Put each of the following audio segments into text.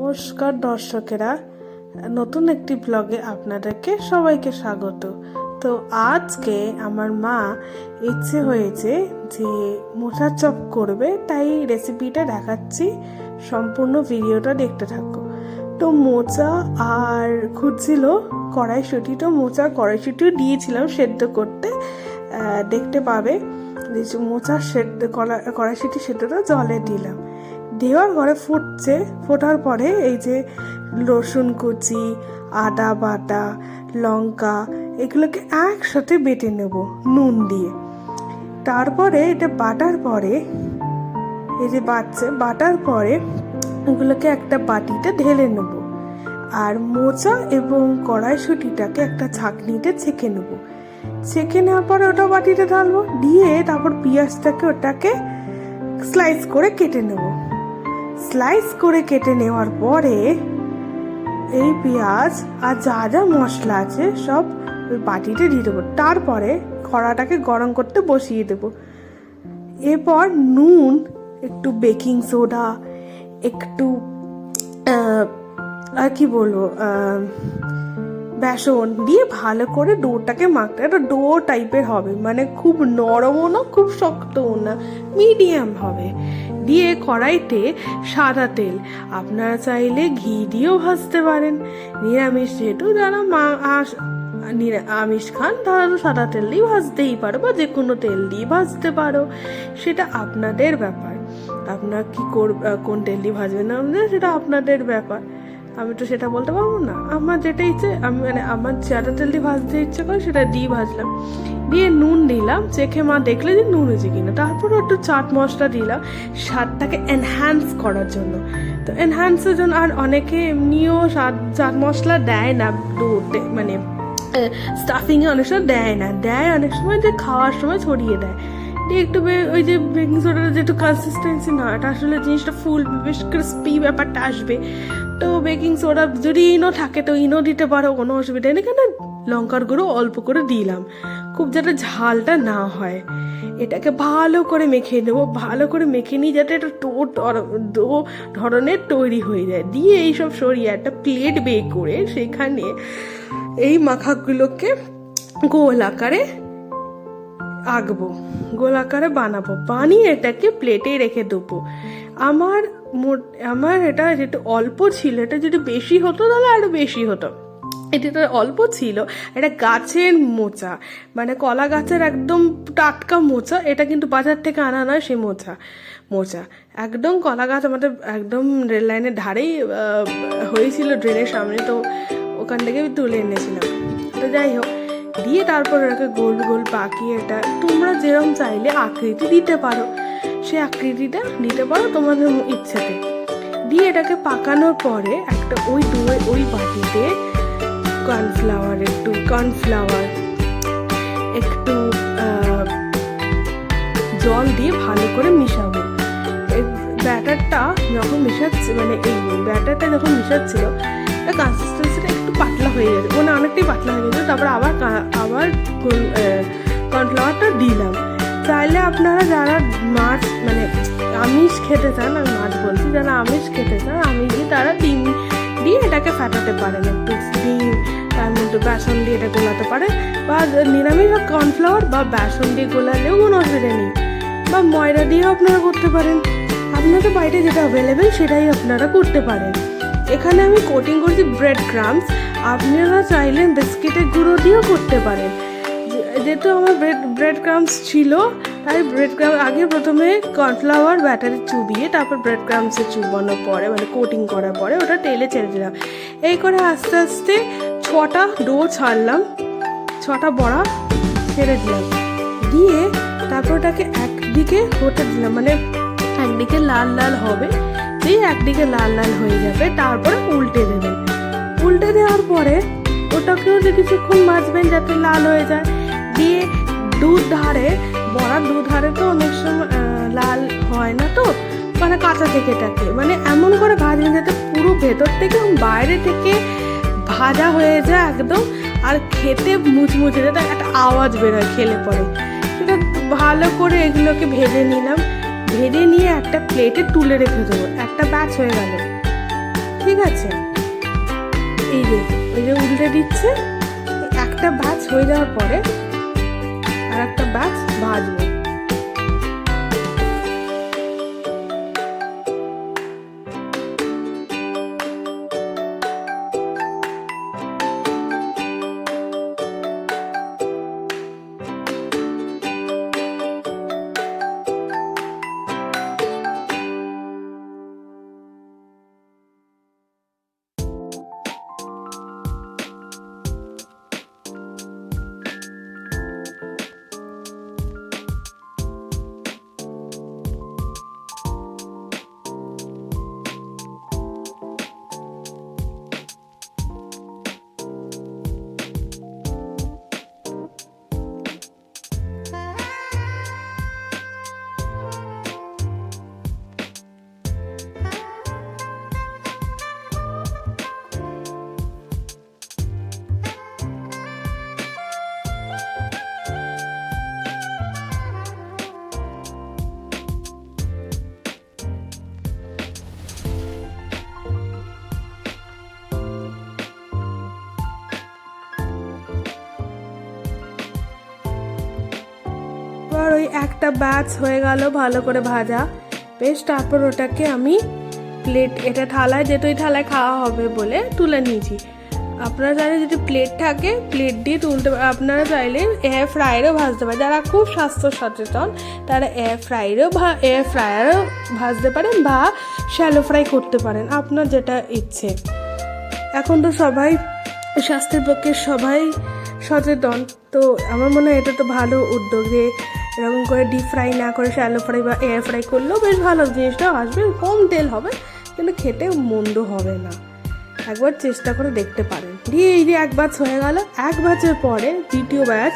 নমস্কার দর্শকেরা। নতুন একটি ব্লগে আপনাদেরকে সবাইকে স্বাগত। তো আজকে আমার মা ইচ্ছে হয়েছে যে মোটার চপ করবে, তাই রেসিপিটা দেখাচ্ছি। সম্পূর্ণ ভিডিওটা দেখতে থাকো। তো মোচা আর খুঁজছিল কড়াইশুঁটি, তো মোচা কড়াইশুঁটিও দিয়েছিলাম সেদ্ধ করতে। দেখতে পাবে যে মোচার সেদ্ধ কড়া- কড়াইশুঁটি সেদ্ধটা জলে দিলাম। দেওয়ার পরে ফুটছে, ফোটার পরে এই যে রসুন কুচি, আদা বাটা, লঙ্কা, এগুলোকে একসাথে বেটে নেব নুন দিয়ে। তারপরে এটা বাটার পরে, এই যে বাটছে, বাটার পরে এগুলোকে একটা বাটিতে ঢেলে নেব। আর মোচা এবং কড়াইশুঁটিটাকে একটা ছাঁকনিতে ছেঁকে নেব। ছেঁকে নেওয়ার পরে ওটা বাটিতে ঢালবো, দিয়ে তারপর পেঁয়াজটাকে ওটাকে স্লাইস করে কেটে নেব। স্লাইস করে কেটে নেওয়ার পরে এই পেঁয়াজ আর যা যা মশলা আছে সব ওই বাটিতে দিয়ে দেবো। তারপরে কড়াটাকে গরম করতে বসিয়ে দেব। এরপর নুন, একটু বেকিং সোডা, একটু আর কি বলব বেসন দিয়ে ভালো করে ডোটাকে মাখতে। একটা ডো টাইপের হবে মানে খুব নরমও না, খুব শক্তও না, মিডিয়াম হবে। দিয়ে কড়াইতে সাদা তেল। আপনারা চাইলে ঘি দিয়েও ভাজতে পারেন। নিরামিষ যেহেতু যারা মা আমিষ খান, তারা তো সাদা তেল দিয়ে ভাজতেই পারো বা যে কোনো তেল দিয়ে ভাজতে পারো। সেটা আপনাদের ব্যাপার। আপনার কি কর কোন তেল দিয়ে ভাজবেন না সেটা আপনাদের ব্যাপার। আমি তো সেটা বলতে পারব না। আমার যেটা ইচ্ছে, আমি মানে আমার সাদা তেল দিয়ে ভাজতে ইচ্ছে করে সেটা দিয়ে ভাজলাম। দিয়ে নুন দিলাম। চেখে মা দেখলে যে নুন হয়েছে কিনা। তারপর একটু চাট মশলা দিলাম। স্বাদটাকে এনহ্যান্স করার জন্য। তো এনহ্যান্সের জন্য আর অনেকে এমনিও স্বাদ, চাট মশলা দেয় না ডোতে মানে স্টাফিংয়ে অনেক সময় দেয় না। দেয় অনেক সময় যে খাওয়ার সময় ছড়িয়ে দেয়। দিয়ে একটু ওই যে বেকিং সোডার যে একটু কনসিস্টেন্সি না, এটা আসলে জিনিসটা ফুল বেশ ক্রিস্পি ব্যাপারটা আসবে। তো বেকিং সোডা যদি ইনো থাকে, তো ইনো দিতে পারো, কোনো অসুবিধা নেই। কেন লঙ্কার গুঁড়ো অল্প করে দিলাম। খুব যাতে ঝালটা না হয়। এটাকে ভালো করে মেখে নেব, ভালো করে মেখে নিয়ে যাতে একটা টো ডো ধরনের তৈরি হয়ে যায়। দিয়ে এইসব সরিয়ে একটা প্লেট বে করে সেখানে এই মাখাগুলোকে গোল আকারে আঁকবো, গোল আকারে বানাবো। বানিয়ে এটাকে প্লেটে রেখে দেবো। আমার আমার এটা যেটা অল্প ছিল, এটা যদি বেশি হতো তাহলে আরও বেশি হতো। এটা অল্প ছিল। এটা গাছের মোচা। মানে কলা গাছের একদম টাটকা মোচা। এটা কিন্তু বাজার থেকে আনা নয়, সে মোচা। মোচা। একদম কলা গাছ আমাদের একদম রেল লাইনের ধারেই হয়েছিল ড্রেনের সামনে। তো ওখান থেকে তুলে এনেছিলাম। তো যাই হোক, দিয়ে তারপর ওটাকে গোল গোল পাকিয়ে এটা তোমরা যেরকম চাইলে আকৃতি দিতে পারো। সে আকৃতিটা দিতে পারো তোমাদের ইচ্ছেতে। দিয়ে এটাকে পাকানোর পরে একটা ওই দুয়ে ওই বাটিতে কর্নফ্লাওয়ার একটু কর্নফ্লাওয়ার একটু জল দিয়ে ভালো করে মিশাবো। ব্যাটারটা যখন মিশাচ্ছে মানে এই ব্যাটারটা যখন মিশাচ্ছিল কনসিস্টেন্সিটা একটু পাতলা হয়ে গেছে। মানে অনেকটাই পাতলা হয়ে গেছে। তারপর আবার আবার কর্নফ্লাওয়ারটা দিলাম। চাইলে আপনারা যারা মাছ মানে আমিষ খেতে চান, আমি মাছ বলছি, যারা আমিষ খেতে চান আমিষ দিয়ে তারা ডিম দিয়ে এটাকে ফাটাতে পারেন। একটু ডিম তার মধ্যে বেসন দিয়ে এটা গোলাতে পারে বা নিরামিষ বা কর্নফ্লাওয়ার বা বেসন দিয়ে গোলালেও কোনো অসুবিধা নেই। বা ময়দা দিয়েও আপনারা করতে পারেন। আপনাদের বাইরে যেটা অ্যাভেলেবেল সেটাই আপনারা করতে পারেন। এখানে আমি কোটিং করছি ব্রেড ক্রামস আপনারা চাইলে বিস্কিটের গুঁড়ো দিয়েও করতে পারেন। যেহেতু আমার ব্রেড ব্রেড ক্রামস ছিল, তাই ব্রেড ক্রাম আগে প্রথমে কর্নফ্লাওয়ার ব্যাটারে চুবিয়ে তারপর ব্রেড ক্রামসে চুবানোর পরে মানে কোটিং করার পরে ওটা তেলে ছেড়ে দিলাম। এই করে আস্তে আস্তে ছটা ডো ছাড়লাম, ছটা বড়া ছেড়ে দিলাম। দিয়ে তারপর ওটাকে একদিকে হতে দিলাম মানে একদিকে লাল লাল হবে, দিয়ে একদিকে লাল লাল হয়ে যাবে, তারপরে উল্টে দেবেন উল্টে দেওয়ার পরে ওটাকেও যে কিছুক্ষণ মাছবেন যাতে লাল হয়ে যায়। দিয়ে দুধ ধারে বড়ার দুধ ধারে তো অনেক সময় লাল হয় না তো মানে কাঁচা থেকে থাকে মানে এমন করে ভাজবেন যাতে পুরো ভেতর থেকে বাইরে থেকে ভাজা হয়ে যায় একদম, আর খেতে মুচমুচে যাতে একটা আওয়াজ বেরোয় খেলে পরে। সেটা ভালো করে এগুলোকে ভেজে নিলাম। ভেজে নিয়ে একটা প্লেটে তুলে রেখে দেবো। একটা ব্যাচ হয়ে গেল। ঠিক আছে? এই যে ওই যে উল্টে দিচ্ছে। একটা ব্যাচ হয়ে যাওয়ার পরে আর একটা ব্যাচ ভাজবো। একটা ব্যাচ হয়ে গেল ভালো করে ভাজা। বেশ, তারপর ওটাকে আমি প্লেট এটা থালায় এই থালায় খাওয়া হবে বলে তুলে নিয়েছি। আপনারা চাইলে যদি প্লেট থাকে প্লেট দিয়ে তুলতে আপনারা চাইলে এয়ার ফ্রায়ারেও ভাজতে পারে যারা খুব স্বাস্থ্য সচেতন, তারা এয়ার ফ্রায়ারেও ভা এয়ার ফ্রায়ারও ভাজতে পারেন বা শ্যালো ফ্রাই করতে পারেন। আপনার যেটা ইচ্ছে। এখন তো সবাই স্বাস্থ্যের পক্ষে সবাই সচেতন। তো আমার মনে হয় এটা তো ভালো উদ্যোগ এরকম করে ডিপ ফ্রাই না করে শ্যালো ফ্রাই বা এয়ার ফ্রাই করলেও বেশ ভালো জিনিসটা আসবে, কম তেল হবে, কিন্তু খেতে মন্দ হবে না। একবার চেষ্টা করে দেখতে পারেন। দিয়ে এই যে এক ব্যাচ হয়ে গেল, এক ব্যাচের পরে দ্বিতীয় ব্যাচ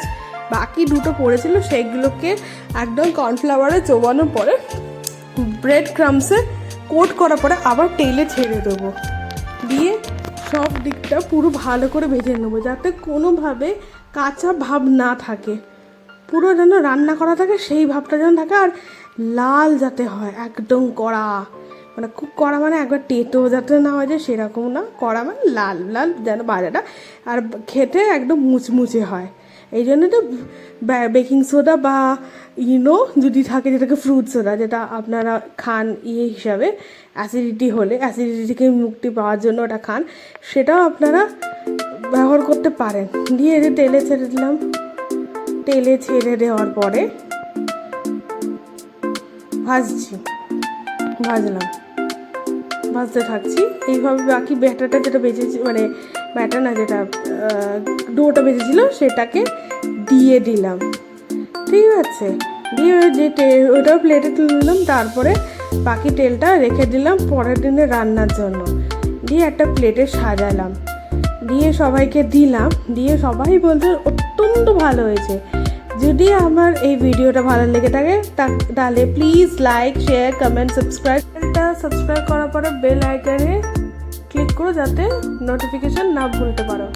বাকি দুটো পড়েছিল, সেগুলোকে একদম কর্নফ্লাওয়ারে চোবানোর পরে ব্রেড ক্রামসে কোট করার পরে আবার তেলে ছেড়ে দেবো। দিয়ে সব দিকটা পুরো ভালো করে ভেজে নেব, যাতে কোনোভাবে কাঁচা ভাব না থাকে। পুরো যেন রান্না করা থাকে, সেই ভাবটা যেন থাকে আর লাল যাতে হয়, একদম কড়া। মানে খুব কড়া মানে একবার টেটো যাতে না হয় যে সেরকম না। কড়া মানে লাল লাল যেন বাজাটা আর খেতে একদম মুচমুচে হয়। এই জন্য তো বেকিং সোডা বা ইনো যদি থাকে যেটাকে ফ্রুট সোডা যেটা আপনারা খান ইয়ে হিসাবে অ্যাসিডিটি হলে অ্যাসিডিটি থেকে মুক্তি পাওয়ার জন্য ওটা খান, সেটাও আপনারা ব্যবহার করতে পারেন। দিয়ে যে তেলে ছেড়ে দিলাম। তেলে ছেড়ে দেওয়ার পরে ভাজছি, ভাজলাম, ভাজতে থাকছি। এইভাবে বাকি ব্যাটারটা যেটা বেঁচেছি মানে ব্যাটার না যেটা ডোটা বেঁচেছিল সেটাকে দিয়ে দিলাম। ঠিক আছে, দিয়ে যে ওটাও প্লেটে তুলে দিলাম, তারপরে বাকি তেলটা রেখে দিলাম পরের দিনে রান্নার জন্য। দিয়ে একটা প্লেটে সাজালাম। দিয়ে সবাইকে দিলাম, দিয়ে সবাই বলতে অত্যন্ত ভালো হয়েছে। যদি আমার এই ভিডিওটা ভালো লেগে থাকে তাহলে please like share comment subscribe subscribe করার পরে বেল আইকনে ক্লিক করো যাতে নোটিফিকেশান না ভুলতে পারো।